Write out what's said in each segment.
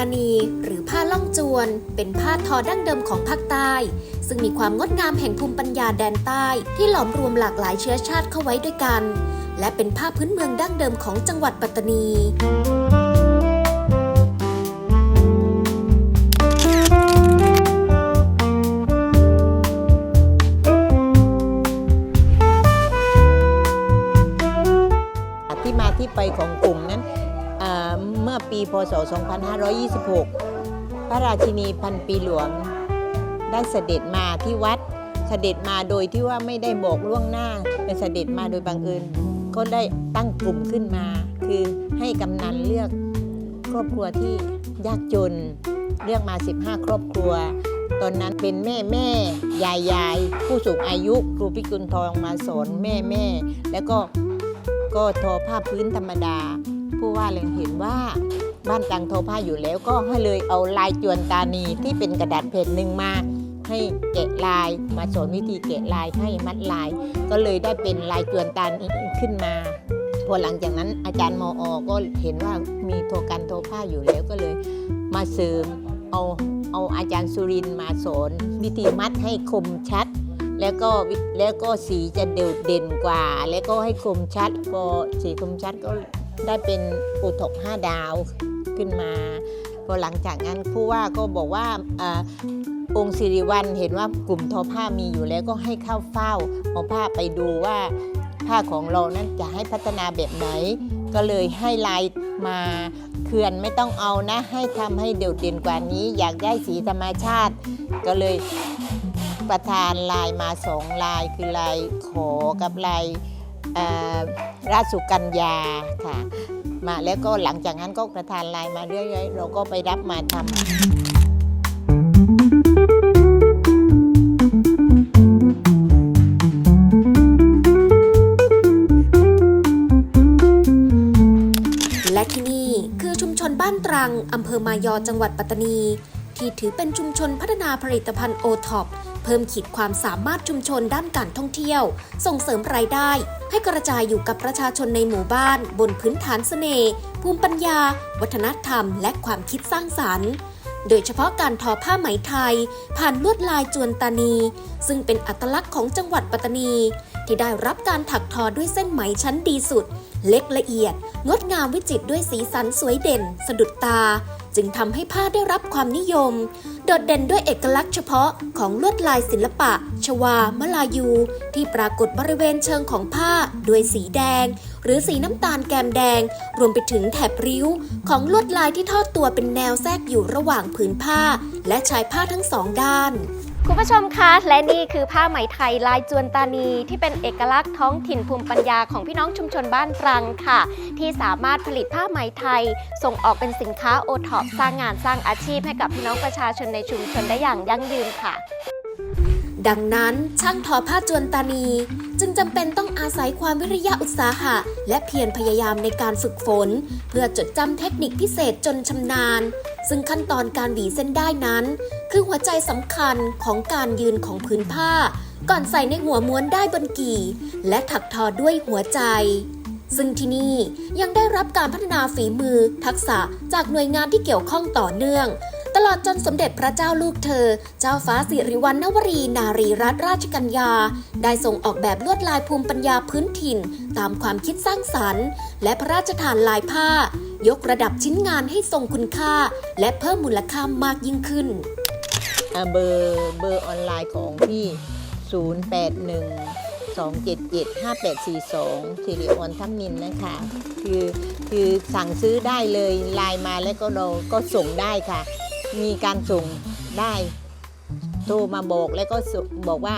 านีหรือผ้าล่องจวน เป็นผ้าทอดั้งเดิมของภาคใต้ ซึ่งมีความงดงามแห่งภูมิปัญญาแดนใต้ ที่หลอมรวมหลากหลายเชื้อชาติเข้าไว้ด้วยกัน และเป็นผ้าพื้นเมืองดั้งเดิมของจังหวัดปัตตานีที่มาที่ไปของกลุ่มนั้น เมื่อปีพศ 2526 พระราชินีพันปีหลวง ได้เสด็จมาที่วัด เสด็จมาโดยที่ว่าไม่ได้บอกล่วงหน้าเป็นเสด็จมาโดยบังเอิญก็ได้ตั้งกลุ่มขึ้นมา คือให้กำนันเลือกครอบครัวที่ยากจนเลือกมา 15 ครอบครัว ตอนนั้นเป็นแม่แม่ยายยายผู้สูงอายุครูพิกุลทองมาสอนแม่แม่แล้วก็ก็ทอผ้าพื้นธรรมดา ผู้ว่าเลยเห็นว่าบ้านตังโทผ้าอยู่แล้วก็ให้เลยเอาลายจวนตานีที่เป็นกระดาษแผ่นหนึ่งมา ให้แกะลายมาสอนวิธีแกะลายให้มัดลาย ก็เลยได้เป็นลายจวนตานีขึ้นมาพอหลังจากนั้นอาจารย์มออก็เห็นว่ามีโทกันโทผ้าอยู่แล้วก็เลยมาเสริมเอาเอาอาจารย์สุรินมาสอนวิธีมัดให้คมชัด แล้วก็แล้วก็สีจะเด่นเด่นกว่า แล้วก็ให้คมชัดพอสีคมชัดก็ ได้เป็นอุทกห้าดาวขึ้นมาพอหลังจากนั้นผู้ว่าก็บอกว่าองค์สิริวัลเห็นว่ากลุ่มทอผ้ามีอยู่แล้วก็ให้เข้าเฝ้าเอาผ้าไปดูว่าผ้าของเรานั้นจะให้พัฒนาแบบไหน ก็เลยให้ลายมาเขื่อนไม่ต้องเอานะ ให้ทำให้เด่นเด่นกว่านี้ อยากได้สีธรรมชาติ ก็เลยประธานลายมาสองลายคือลายขอกับลาย ราชสุกัญญาค่ะ มาแล้วก็หลังจากนั้นก็ประธานลายมาเรื่อยๆ เราก็ไปรับมาทำและที่นี่คือชุมชนบ้านตรัง อำเภอมายอจังหวัดปัตตานี ที่ถือเป็นชุมชนพัฒนาผลิตภัณฑ์โอท็อปเพิ่มขีดความสามารถชุมชนด้านการท่องเที่ยว ส่งเสริมรายได้ ให้กระจายอยู่กับประชาชนในหมู่บ้าน บนพื้นฐานเสน่ห์ภูมิปัญญา วัฒนธรรม และความคิดสร้างสรรค์โดยเฉพาะการทอผ้าไหมไทย ผ่านลวดลายจวนตานี ซึ่งเป็นอัตลักษณ์ของจังหวัดปัตตานี ที่ได้รับการถักทอด้วยเส้นไหมชั้นดีสุด เล็กละเอียด งดงามวิจิตรด้วยสีสันสวยเด่น สะดุดตา จึงทำให้ผ้าได้รับความนิยม โดดเด่นด้วยเอกลักษณ์เฉพาะของลวดลายศิลปะ ชวา มลายู ที่ปรากฏบริเวณเชิงของผ้าด้วยสีแดง หรือสีน้ำตาลแกมแดง รวมไปถึงแถบริ้ว ของลวดลายที่ทอดตัวเป็นแนวแทรกอยู่ระหว่างผืนผ้า และชายผ้าทั้งสองด้าน คุณผู้ชมคะ และนี่คือผ้าไหมไทยลายจวนตานีที่เป็นเอกลักษณ์ท้องถิ่นภูมิปัญญาของพี่น้องชุมชนบ้านตรังค่ะ ที่สามารถผลิตผ้าไหมไทย ส่งออกเป็นสินค้าโอท็อปสร้างงานสร้างอาชีพให้กับพี่น้องประชาชนในชุมชนได้อย่างยั่งยืนค่ะ ดังนั้นช่างทอผ้าจวนตานี จึงจำเป็นต้องอาศัยความวิริยะอุตสาหะ และเพียรพยายามในการฝึกฝน เพื่อจดจำเทคนิคพิเศษจนชำนาญ ซึ่งขั้นตอนการหวีเส้นได้นั้น คือหัวใจสำคัญของการยืนของผืนผ้า ก่อนใส่ในหัวม้วนได้บนกี่ และถักทอด้วยหัวใจ ซึ่งที่นี่ยังได้รับการพัฒนาฝีมือ ทักษะจากหน่วยงานที่เกี่ยวข้องต่อเนื่อง ตลอดจนสมเด็จพระเจ้าลูกเธอ เจ้าฟ้าสิริวัณณวรีนารีรัตนราชกัญญา ได้ส่งออกแบบลวดลายภูมิปัญญาพื้นถิ่น ตามความคิดสร้างสรรค์ และพระราชทานลายผ้า ยกระดับชิ้นงานให้ทรงคุณค่า และเพิ่มมูลค่ามากยิ่งขึ้นเบอร์เบอร์ออนไลน์ของพี่ 081 277 5842สิริออนทัมมินนะคะ คือคือสั่งซื้อได้เลยไลน์มาแล้วก็เราก็ส่งได้ค่ะ มีการส่งได้โทรมาบอกแล้วก็บอกว่า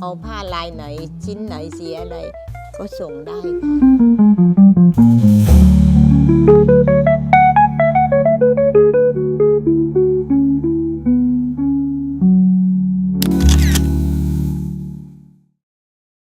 เอาผ้าลายไหนชิ้นไหนสีอะไรก็ส่งได้ค่ะ